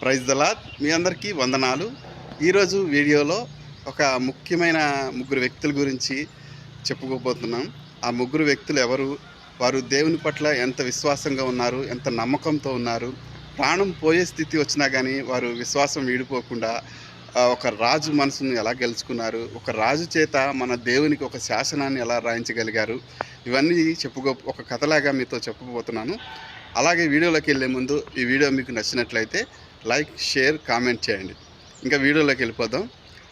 Praise దలాద్ మీ అందరికీ వందనాలు. ఈరోజు వీడియోలో ఒక ముఖ్యమైన ముగ్గురు వ్యక్తుల గురించి చెప్పుకోబోతున్నాం. ఆ ముగ్గురు వ్యక్తులు ఎవరు? వారు దేవుని పట్ల ఎంత విశ్వాసంగా ఉన్నారు? ఎంత నమ్మకంతో ఉన్నారు? ప్రాణం పోయే స్థితి వచ్చినా కానీ వారు విశ్వాసం వీడిపోకుండా ఒక రాజు మనసును ఎలా గెలుచుకున్నారు? ఒక రాజు చేత మన దేవునికి ఒక శాసనాన్ని ఎలా రాయించగలిగారు? ఇవన్నీ చెప్పుకో ఒక కథలాగా మీతో చెప్పబోతున్నాను అలాగే వీడియోలోకి వెళ్ళే ముందు ఈ వీడియో మీకు నచ్చినట్లయితే లైక్ షేర్ కామెంట్ చేయండి. ఇంకా వీడియోలోకి వెళ్ళిపోదాం.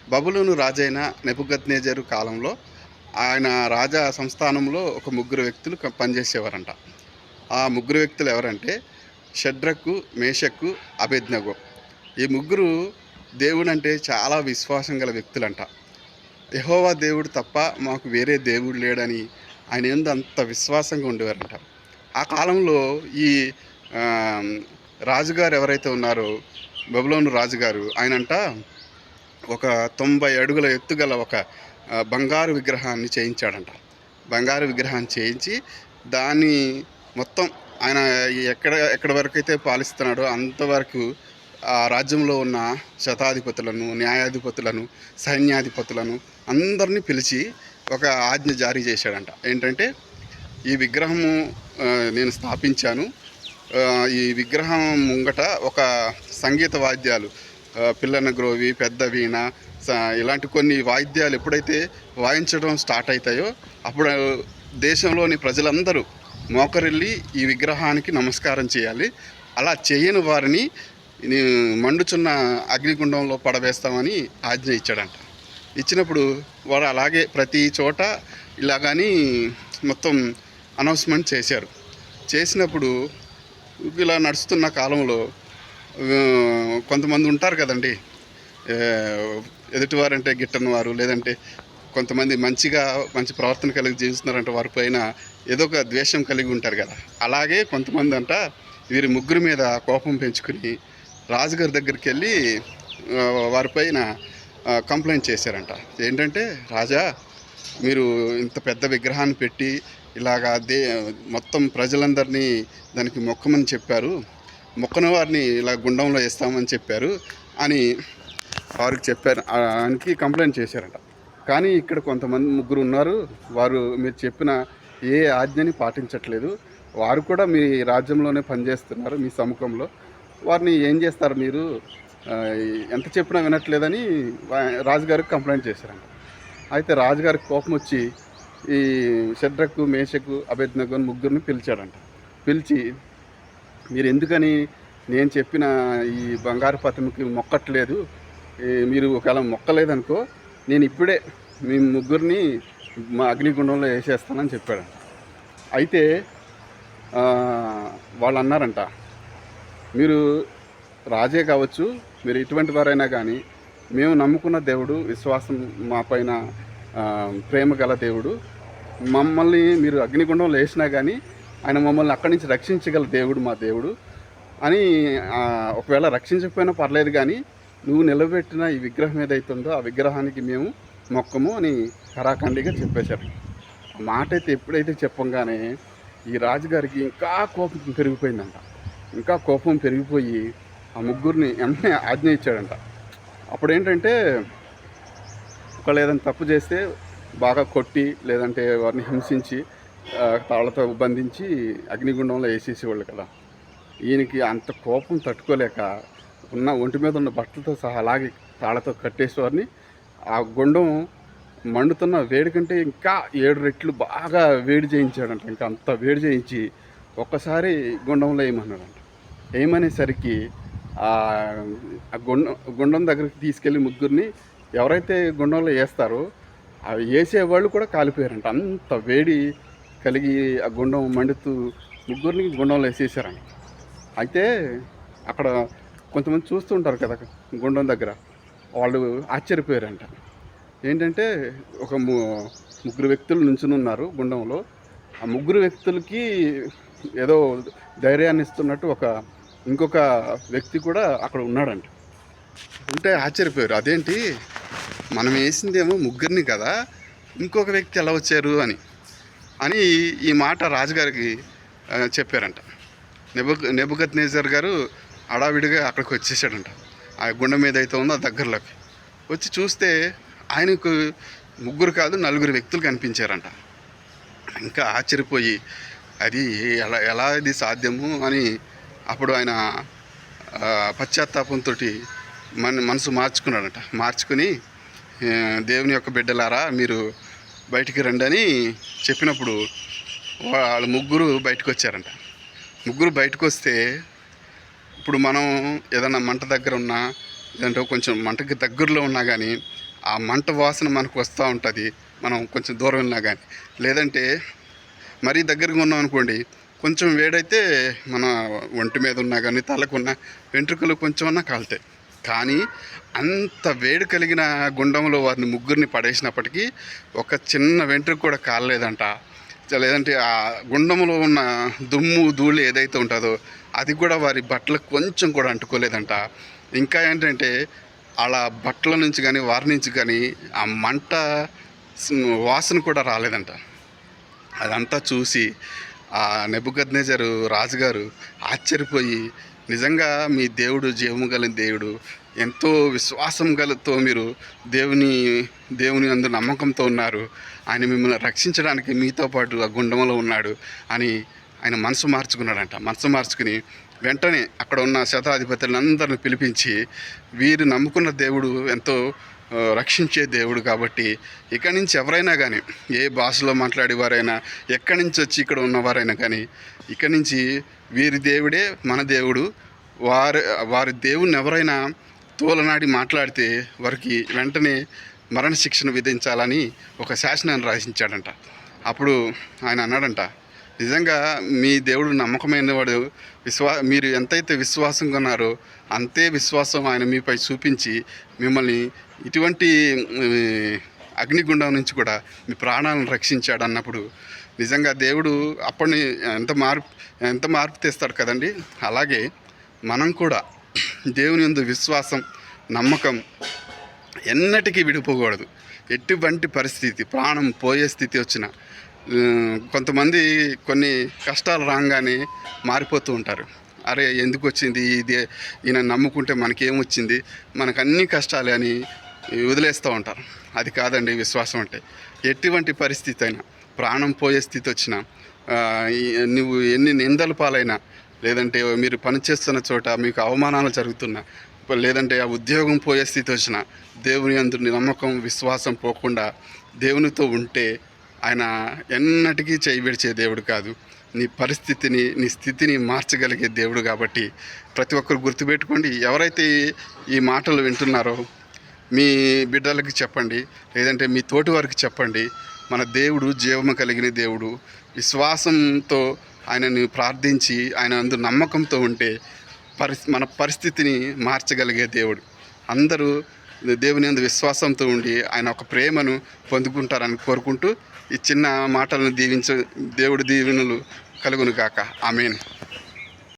బబులోను రాజైన నెపుగత్నేజరు కాలంలో ఆయన రాజా సంస్థానంలో ఒక ముగ్గురు వ్యక్తులు పనిచేసేవారంట. ఆ ముగ్గురు వ్యక్తులు ఎవరంటే షడ్రకు మేషక్కు అభిజ్ఞగో ఈ ముగ్గురు దేవుడు అంటే చాలా విశ్వాసం గల వ్యక్తులంట. యహోవా దేవుడు తప్ప మాకు వేరే దేవుడు లేడని ఆయన ఎందు అంత విశ్వాసంగా ఉండేవారంట. ఆ కాలంలో ఈ రాజుగారు ఎవరైతే ఉన్నారో బబులోను రాజుగారు ఆయనంట ఒక తొంభై అడుగుల ఎత్తుగల ఒక బంగారు విగ్రహాన్ని చేయించాడంట. బంగారు విగ్రహాన్ని చేయించి దాన్ని మొత్తం ఆయన ఎక్కడ ఎక్కడ వరకు అయితే పాలిస్తున్నాడో అంతవరకు ఆ రాజ్యంలో ఉన్న శతాధిపతులను న్యాయాధిపతులను సైన్యాధిపతులను అందరినీ పిలిచి ఒక ఆజ్ఞ జారీ చేశాడంట. ఏంటంటే ఈ విగ్రహము నేను స్థాపించాను ఈ విగ్రహం ముంగట ఒక సంగీత వాద్యాలు పిల్లన గ్రోవి పెద్ద వీణ ఇలాంటి కొన్ని వాయిద్యాలు ఎప్పుడైతే వాయించడం స్టార్ట్ అవుతాయో అప్పుడు దేశంలోని ప్రజలందరూ మోకరిల్లి ఈ విగ్రహానికి నమస్కారం చేయాలి. అలా చేయని వారిని మండుచున్న అగ్నిగుండంలో పడవేస్తామని ఆజ్ఞ ఇచ్చాడంట. ఇచ్చినప్పుడు వారు అలాగే ప్రతి చోట ఇలాగని మొత్తం అనౌన్స్మెంట్ చేశారు. చేసినప్పుడు ఇలా నడుస్తున్న కాలంలో కొంతమంది ఉంటారు కదండి. ఎదుటివారంటే గిట్టని వారు లేదంటే కొంతమంది మంచిగా మంచి ప్రవర్తన కలిగి జీవిస్తున్నారంటే వారి పైన ఏదో ఒక ద్వేషం కలిగి ఉంటారు కదా. అలాగే కొంతమంది అంట వీరి ముగ్గురు మీద కోపం పెంచుకుని రాజుగారి దగ్గరికి వెళ్ళి వారిపైన కంప్లైంట్ చేశారంట. ఏంటంటే రాజా మీరు ఇంత పెద్ద విగ్రహాన్ని పెట్టి ఇలాగా దే మొత్తం ప్రజలందరినీ దానికి మొక్కమని చెప్పారు. మొక్కని వారిని ఇలా గుండంలో వేస్తామని చెప్పారు అని వారికి చెప్పారు. ఆయనకి కంప్లైంట్ చేశారంట. కానీ ఇక్కడ కొంతమంది ముగ్గురు ఉన్నారు. వారు మీరు చెప్పిన ఏ ఆజ్ఞని పాటించట్లేదు. వారు కూడా మీ రాజ్యంలోనే పనిచేస్తున్నారు మీ సముఖంలో. వారిని ఏం చేస్తారు మీరు? ఎంత చెప్పినా వినట్లేదని రాజుగారికి కంప్లైంట్ చేశారంట. అయితే రాజుగారికి కోపం వచ్చి ఈ షడ్రకు మేషకు అభ్యర్థనకు ముగ్గురిని పిలిచాడంట. పిలిచి మీరు ఎందుకని నేను చెప్పిన ఈ బంగారు పతమికి మొక్కట్లేదు. మీరు ఒకవేళ మొక్కలేదనుకో నేను ఇప్పుడే మీ ముగ్గురిని మా అగ్నిగుండంలో వేసేస్తానని చెప్పాడు అయితే వాళ్ళు అన్నారంట మీరు రాజే కావచ్చు మీరు ఎటువంటి వారైనా కానీ మేము నమ్ముకున్న దేవుడు విశ్వాసం మా పైన ప్రేమ గల దేవుడు. మమ్మల్ని మీరు అగ్నిగుండంలో వేసినా కానీ ఆయన మమ్మల్ని అక్కడి నుంచి రక్షించగల దేవుడు మా దేవుడు. అని ఒకవేళ రక్షించకపోయినా పర్లేదు కానీ నువ్వు నిలబెట్టిన ఈ విగ్రహం ఏదైతే ఉందో ఆ విగ్రహానికి మేము మొక్కము అని కరాఖండిగా చెప్పేశారు. ఆ మాట అయితే ఎప్పుడైతే చెప్పంగానే ఈ రాజుగారికి ఇంకా కోపం పెరిగిపోయిందంట. ఇంకా కోపం పెరిగిపోయి ఆ ముగ్గురిని వెంటనే ఆజ్ఞ ఇచ్చాడంట. అప్పుడు ఏంటంటే ఒకళ్ళు ఏదైనా తప్పు చేస్తే బాగా కొట్టి లేదంటే వారిని హింసించి ఆ, తాళ్ళతో బంధించి అగ్నిగుండంలో వేసేసేవాళ్ళు కదా. ఈయనకి అంత కోపం తట్టుకోలేక ఉన్న ఒంటి మీద ఉన్న బట్టలతో సహా అలాగే తాళ్ళతో కట్టేసేవారిని ఆ గుండం మండుతున్న వేడి కంటే ఇంకా ఏడు రెట్లు బాగా వేడి చేయించాడంట. ఇంకా అంత వేడి చేయించి ఒక్కసారి గుండంలో వేయమన్నాడంట. వేయమనేసరికి గుండం గుండం దగ్గరికి తీసుకెళ్ళి ముగ్గురిని ఎవరైతే గుండంలో వేస్తారో అవి వేసేవాళ్ళు కూడా కాలిపోయారంట. అంత వేడి కలిగి ఆ గుండం మండుతూ ముగ్గురిని గుండంలో వేసేసారంట. అయితే అక్కడ కొంతమంది చూస్తుంటారు కదా గుండం దగ్గర వాళ్ళు ఆశ్చర్యపోయారంట. ఏంటంటే ఒక ము- ముగ్గురు వ్యక్తులు నుంచుని ఉన్నారు గుండంలో. ఆ ముగ్గురు వ్యక్తులకి ఏదో ధైర్యాన్ని ఇస్తున్నట్టు ఒక ఇంకొక వ్యక్తి కూడా అక్కడ ఉన్నాడంట. ఉంటే ఆశ్చర్యపోయారు. అదేంటి? మనం వేసిందేమో ముగ్గురిని కదా ఇంకొక వ్యక్తి ఎలా వచ్చారు అని. అని ఈ మాట రాజుగారికి చెప్పారంట. నెబు నెబుకత్ నేజర్ గారు అడావిడిగా అక్కడికి వచ్చేసాడంట. ఆ గుండె మీద అయితే ఉందో ఆ దగ్గరలోకి. వచ్చి చూస్తే ఆయనకు ముగ్గురు కాదు నలుగురు వ్యక్తులు కనిపించారంట. ఇంకా ఆశ్చర్యపోయి అది ఎలా ఎలా ఇది సాధ్యము అని అప్పుడు ఆయన పశ్చాత్తాపంతో మన మనసు మార్చుకున్నాడంట. మార్చుకుని దేవుని యొక్క బిడ్డలారా మీరు బయటికి రండి అని చెప్పినప్పుడు వాళ్ళు ముగ్గురు బయటకు వచ్చారంట ముగ్గురు బయటకు వస్తే ఇప్పుడు మనం ఏదైనా మంట దగ్గర ఉన్నా లేదంటే కొంచెం మంటకి దగ్గరలో ఉన్నా కానీ ఆ మంట వాసన మనకు వస్తూ ఉంటుంది మనం కొంచెం దూరం ఉన్నా కానీ లేదంటే మరీ దగ్గరగా ఉన్నాం అనుకోండి కొంచెం వేడైతే మన ఒంటి మీద ఉన్నా కానీ తలకున్న వెంట్రుకలు కొంచెం అన్నా కాలుతాయి. కానీ అంత వేడి కలిగిన గుండంలో వారిని ముగ్గురిని పడేసినప్పటికీ ఒక చిన్న వెంట్రుక కూడా కాలలేదంట. లేదంటే ఆ గుండంలో ఉన్న దుమ్ము ధూళి ఏదైతే ఉంటుందో అది కూడా వారి బట్టలకు కొంచెం కూడా అంటుకోలేదంట. ఇంకా ఏంటంటే అలా బట్టల నుంచి కానీ వారి నుంచి కానీ ఆ మంట వాసన కూడా రాలేదంట. అదంతా చూసి ఆ నెబుకద్నేజరు రాజుగారు ఆశ్చర్యపోయి నిజంగా మీ దేవుడు జీవము గల దేవుడు. ఎంతో విశ్వాసం గలతో మీరు దేవుని దేవుని అందు నమ్మకంతో ఉన్నారు. ఆయన మిమ్మల్ని రక్షించడానికి మీతో పాటు ఆ గుండంలో ఉన్నాడు అని ఆయన మనసు మార్చుకున్నాడంట. మనసు మార్చుకుని వెంటనే అక్కడ ఉన్న శతాధిపతులందరిని పిలిపించి వీరు నమ్ముకున్న దేవుడు ఎంతో రక్షించే దేవుడు కాబట్టి ఇక్కడి నుంచి ఎవరైనా కానీ ఏ భాషలో మాట్లాడేవారైనా ఎక్కడి నుంచి వచ్చి ఇక్కడ ఉన్నవారైనా కానీ ఇక్కడి నుంచి వీరి దేవుడే మన దేవుడు. వారి వారి దేవుని ఎవరైనా తోలనాడి మాట్లాడితే వారికి వెంటనే మరణశిక్షను విధించాలని ఒక శాసనాన్ని రాసించాడంట. అప్పుడు ఆయన అన్నాడంట నిజంగా మీ దేవుడు నమ్మకమైన వాడు. విశ్వా మీరు ఎంతైతే విశ్వాసంగా ఉన్నారో అంతే విశ్వాసం ఆయన మీపై చూపించి మిమ్మల్ని ఇటువంటి అగ్నిగుండం నుంచి కూడా మీ ప్రాణాలను రక్షించాడు అన్నప్పుడు నిజంగా దేవుడు అప్పటి ఎంత మార్పు ఎంత మార్పు తెస్తాడు కదండి? అలాగే మనం కూడా దేవుని ఎందు విశ్వాసం నమ్మకం ఎన్నటికీ విడిపోకూడదు. ఎటువంటి పరిస్థితి ప్రాణం పోయే స్థితి వచ్చిన కొంతమంది కొన్ని కష్టాలు రాగానే మారిపోతూ ఉంటారు. అరే ఎందుకు వచ్చింది ఇది? ఈయన నమ్ముకుంటే మనకేమొచ్చింది? మనకు అన్ని కష్టాలే అని వదిలేస్తూ ఉంటారు. అది కాదండి విశ్వాసం అంటే. ఎటువంటి పరిస్థితి అయినా ప్రాణం పోయే స్థితి వచ్చినా నువ్వు ఎన్ని నిందల పాలైనా లేదంటే మీరు పనిచేస్తున్న చోట మీకు అవమానాలు జరుగుతున్నా లేదంటే ఆ ఉద్యోగం పోయే స్థితి వచ్చిన దేవుని అందు నమ్మకం విశ్వాసం పోకుండా దేవునితో ఉంటే ఆయన ఎన్నటికీ చేయి విడిచే దేవుడు కాదు. నీ పరిస్థితిని నీ స్థితిని మార్చగలిగే దేవుడు కాబట్టి ప్రతి ఒక్కరు గుర్తుపెట్టుకోండి. ఎవరైతే ఈ- మాటలు వింటున్నారో మీ బిడ్డలకి చెప్పండి లేదంటే మీ తోటి వారికి చెప్పండి మన దేవుడు జీవము కలిగిన దేవుడు విశ్వాసంతో ఆయనని ప్రార్థించి ఆయన అందు నమ్మకంతో ఉంటే పరి మన పరిస్థితిని మార్చగలిగే దేవుడు. అందరూ దేవుని అందు విశ్వాసంతో ఉండి ఆయన ఒక ప్రేమను పొందుకుంటారని కోరుకుంటూ ఈ చిన్న మాటలను దీవించ దేవుడి దీవెనలు కలుగును గాక. ఆమెను.